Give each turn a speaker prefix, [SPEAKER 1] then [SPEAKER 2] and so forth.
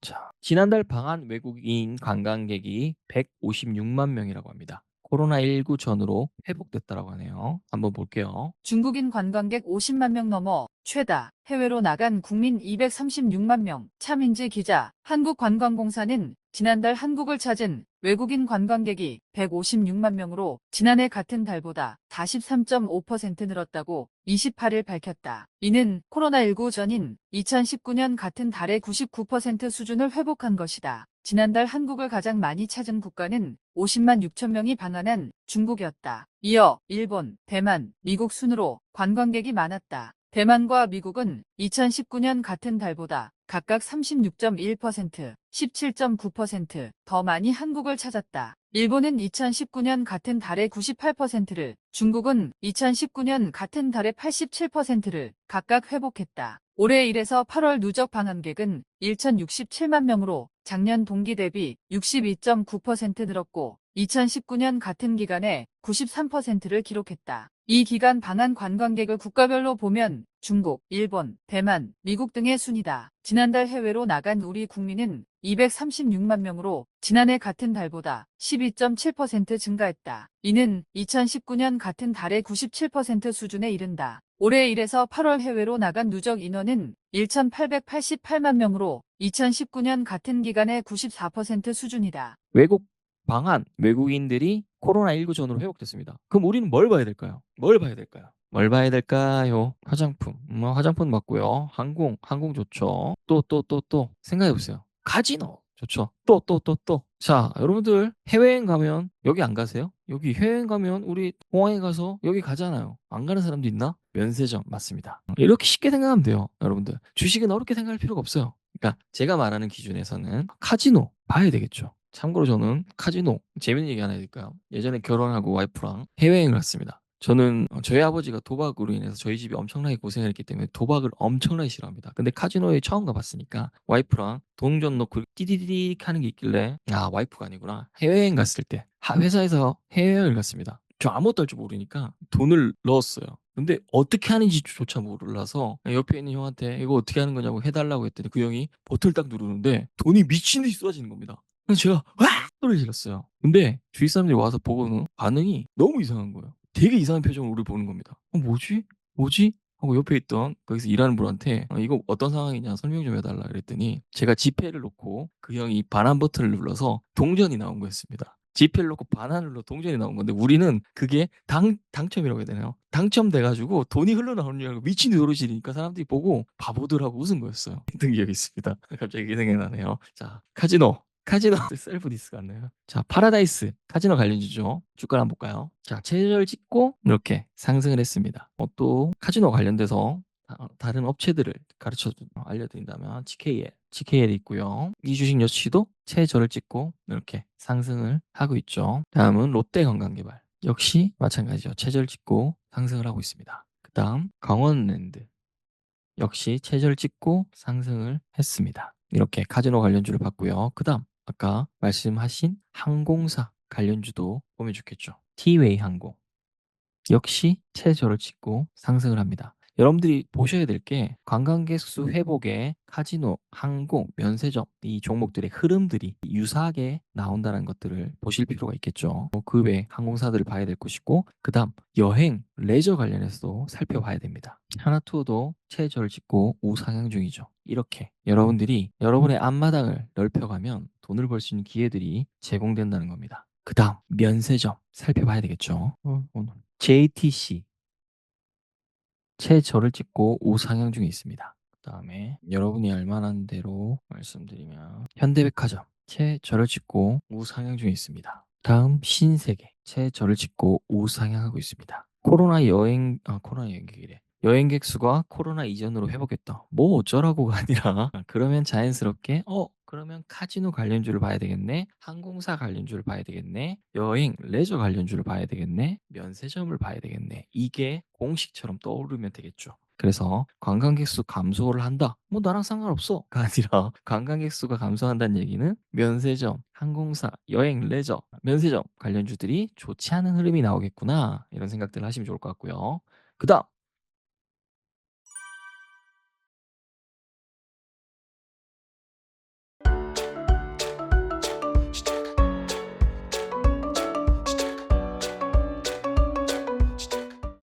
[SPEAKER 1] 자, 지난달 방한 외국인 관광객이 156만 명이라고 합니다. 코로나19 전으로 회복됐다라고 하네요. 한번 볼게요.
[SPEAKER 2] 중국인 관광객 50만 명 넘어 최다, 해외로 나간 국민 236만 명, 차민지 기자, 한국관광공사는 지난달 한국을 찾은 외국인 관광객이 156만 명으로 지난해 같은 달보다 43.5% 늘었다고 28일 밝혔다. 이는 코로나19 전인 2019년 같은 달의 99% 수준을 회복한 것이다. 지난달 한국을 가장 많이 찾은 국가는 50만 6천 명이 방한한 중국이었다. 이어 일본, 대만, 미국 순으로 관광객이 많았다. 대만과 미국은 2019년 같은 달보다 각각 36.1%, 17.9%더 많이 한국을 찾았다. 일본은 2019년 같은 달의 98%를, 중국은 2019년 같은 달의 87%를 각각 회복했다. 올해 1에서 8월 누적 방한객은 1,067만 명으로 작년 동기 대비 62.9% 늘었고 2019년 같은 기간에 93%를 기록했다. 이 기간 방한 관광객을 국가별로 보면 중국, 일본, 대만, 미국 등의 순이다. 지난달 해외로 나간 우리 국민은 236만 명으로 지난해 같은 달보다 12.7% 증가했다. 이는 2019년 같은 달의 97% 수준에 이른다. 올해 1에서 8월 해외로 나간 누적 인원은 1,888만 명으로 2019년 같은 기간의 94% 수준이다.
[SPEAKER 1] 외국 방한 외국인들이 코로나19 전으로 회복됐습니다. 그럼 우리는 뭘 봐야 될까요? 뭘 봐야 될까요? 뭘 봐야 될까요? 화장품. 뭐 화장품 맞고요. 항공, 항공 좋죠. 또 또 또 또 생각해 보세요. 카지노 좋죠. 또 또 또 또. 자, 여러분들 해외여행 가면 여기 안 가세요? 여기 해외여행 가면 우리 공항에 가서 여기 가잖아요. 안 가는 사람도 있나? 면세점 맞습니다. 이렇게 쉽게 생각하면 돼요, 여러분들. 주식은 어렵게 생각할 필요가 없어요. 그러니까 제가 말하는 기준에서는 카지노 봐야 되겠죠. 참고로 저는 카지노 재밌는 얘기 하나 해드릴까요? 예전에 결혼하고 와이프랑 해외여행을 갔습니다. 저는 어, 저희 아버지가 도박으로 인해서 저희 집이 엄청나게 고생을 했기 때문에 도박을 엄청나게 싫어합니다. 근데 카지노에 처음 가봤으니까 와이프랑 동전 넣고 띠디디디 하는 게 있길래 아 와이프가 아니구나 해외여행 갔을 때 하- 회사에서 해외여행을 갔습니다. 저 아무것도 할 줄 모르니까 돈을 넣었어요. 근데 어떻게 하는지조차 몰라서 옆에 있는 형한테 이거 어떻게 하는 거냐고 해달라고 했더니 그 형이 버튼을 딱 누르는데 돈이 미친 듯이 쏟아지는 겁니다. 그래서 제가 와 소리 질렀어요. 근데 주위 사람들이 와서 보고는 반응이 너무 이상한 거예요. 되게 이상한 표정으로 우리를 보는 겁니다. 어, 뭐지? 뭐지? 하고 옆에 있던 거기서 일하는 분한테 어, 이거 어떤 상황이냐 설명 좀 해달라 그랬더니 제가 지폐를 놓고 그 형이 반환 버튼을 눌러서 동전이 나온 거였습니다. 지폐를 놓고 눌러 동전이 나온 건데 우리는 그게 당 당첨이라고 해야 되나요? 당첨돼가지고 돈이 흘러나오는 줄 알고 미친 노릇이니까 사람들이 보고 바보들하고 웃은 거였어요. 등 기억이 있습니다. 갑자기 생각나네요. 자 카지노 카지노 셀프 디스 같네요. 자, 파라다이스 카지노 관련주죠. 주가를 한번 볼까요? 자, 최저를 찍고 이렇게 상승을 했습니다. 어, 또 카지노 관련돼서 다- 다른 업체들을 가르쳐 주- 알려드린다면 GKL, GKL 있고요. 이 주식 역시도 최저를 찍고 이렇게 상승을 하고 있죠. 다음은 롯데관광개발 역시 마찬가지죠. 최저를 찍고 상승을 하고 있습니다. 그다음 강원랜드 역시 최저를 찍고 상승을 했습니다. 이렇게 카지노 관련주를 봤고요. 그 다음 아까 말씀하신 항공사 관련주도 보면 좋겠죠. 티웨이 항공 역시 최저를 찍고 상승을 합니다. 여러분들이 보셔야 될 게 관광객 수 회복에 카지노, 항공, 면세점 이 종목들의 흐름들이 유사하게 나온다는 것들을 보실 필요가 있겠죠. 어, 그 외에 항공사들을 봐야 될 것이고 그 다음 여행, 레저 관련해서도 살펴봐야 됩니다. 하나투어도 최저를 찍고 우상향 중이죠. 이렇게 여러분들이 여러분의 앞마당을 넓혀가면 돈을 벌 수 있는 기회들이 제공된다는 겁니다. 그 다음 면세점 살펴봐야 되겠죠. 어, 오늘 JTC 최저를 찍고 우상향 중에 있습니다. 그 다음에 여러분이 알만한 대로 말씀드리면 현대백화점 최저를 찍고 우상향 중에 있습니다. 다음 신세계 최저를 찍고 우상향하고 있습니다. 코로나 여행 아 코로나 여행객이래. 여행객 수가 코로나 이전으로 회복했다. 뭐 어쩌라고가 아니라 그러면 자연스럽게 어 그러면 카지노 관련주를 봐야 되겠네. 항공사 관련주를 봐야 되겠네. 여행, 레저 관련주를 봐야 되겠네. 면세점을 봐야 되겠네. 이게 공식처럼 떠오르면 되겠죠. 그래서 관광객 수 감소를 한다. 뭐 나랑 상관없어가 아니라 관광객 수가 감소한다는 얘기는 면세점, 항공사, 여행, 레저, 면세점 관련주들이 좋지 않은 흐름이 나오겠구나. 이런 생각들을 하시면 좋을 것 같고요. 그다음